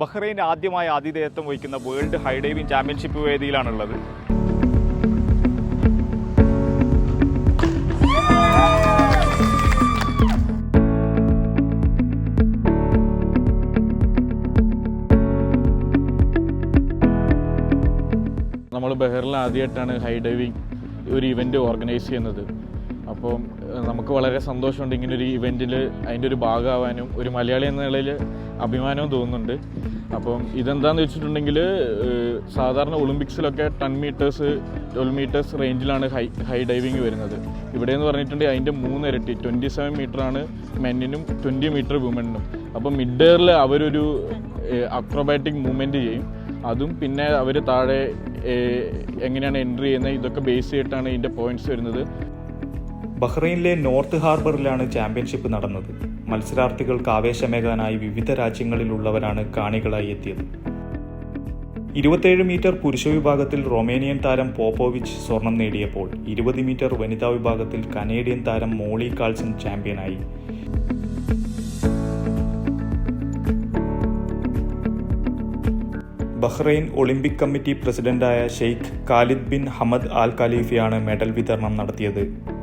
Bahrain ആദ്യമായി ആതിഥേയത്വം വഹിക്കുന്ന വേൾഡ് ഹൈ ഡൈവിംഗ് ചാമ്പ്യൻഷിപ്പ് വേദിയിലാണുള്ളത്. നമ്മൾ ബഹ്റിൽ ആദ്യമായിട്ടാണ് ഹൈ ഡൈവിംഗ് ഒരു ഇവന്റ് ഓർഗനൈസ് ചെയ്യുന്നത്. അപ്പം നമുക്ക് വളരെ സന്തോഷമുണ്ട് ഇങ്ങനെ ഒരു ഇവന്റിൽ അതിന്റെ ഒരു ഭാഗമാവാനും ഒരു മലയാളി എന്ന നിലയിൽ അഭിമാനവും തോന്നുന്നുണ്ട്. അപ്പം ഇതെന്താന്ന് വെച്ചിട്ടുണ്ടെങ്കിൽ സാധാരണ ഒളിമ്പിക്സിലൊക്കെ ടെൻ മീറ്റേഴ്സ് ട്വൽവ് മീറ്റേഴ്സ് റേഞ്ചിലാണ് ഹൈ ഹൈ ഡൈവിങ് വരുന്നത്. ഇവിടെ എന്ന് പറഞ്ഞിട്ടുണ്ടെങ്കിൽ അതിന്റെ മൂന്ന് ഇരട്ടി ട്വന്റി സെവൻ മീറ്ററാണ് മെന്നിനും ട്വന്റി മീറ്റർ വുമണിനും അപ്പം മിഡ് എയറിൽ അവരൊരു അക്രോബാറ്റിക് മൂവ്മെന്റ് ചെയ്യും. അതും പിന്നെ അവർ താഴെ എങ്ങനെയാണ് എൻട്രി ചെയ്യുന്നത് ഇതൊക്കെ ബേസ് ചെയ്തിട്ടാണ് ഇതിന്റെ പോയിന്റ്സ് വരുന്നത്. ബഹ്റൈനിലെ നോർത്ത് ഹാർബറിലാണ് ചാമ്പ്യൻഷിപ്പ് നടന്നത്. മത്സരാർത്ഥികൾക്ക് ആവേശമേകാനായി വിവിധ രാജ്യങ്ങളിലുള്ളവരാണ് കാണികളായി എത്തിയത്. ഇരുപത്തേഴ് മീറ്റർ പുരുഷ വിഭാഗത്തിൽ റൊമേനിയൻ താരം പോപ്പോവിച്ച് സ്വർണം നേടിയപ്പോൾ ഇരുപത് മീറ്റർ വനിതാ വിഭാഗത്തിൽ കനേഡിയൻ താരം മോളി കാൾസൺ ചാമ്പ്യനായി. ബഹ്റൈൻ ഒളിമ്പിക് കമ്മിറ്റി പ്രസിഡന്റായ Sheikh Khalid bin Hamad Al ഖലീഫയാണ് medal വിതരണം നടത്തിയത്.